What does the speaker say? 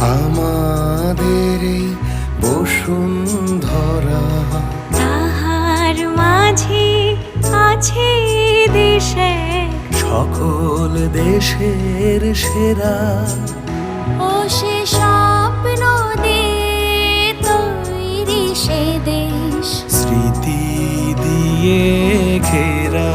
আমাদের এই বসুন্ধরা। তাহার মাঝে আছে দেশে। সকল দেশের সেরা। ও সে স্বপ্ন দিয়ে তৈরি সে দেশ। স্মৃতি দিয়ে ঘেরা।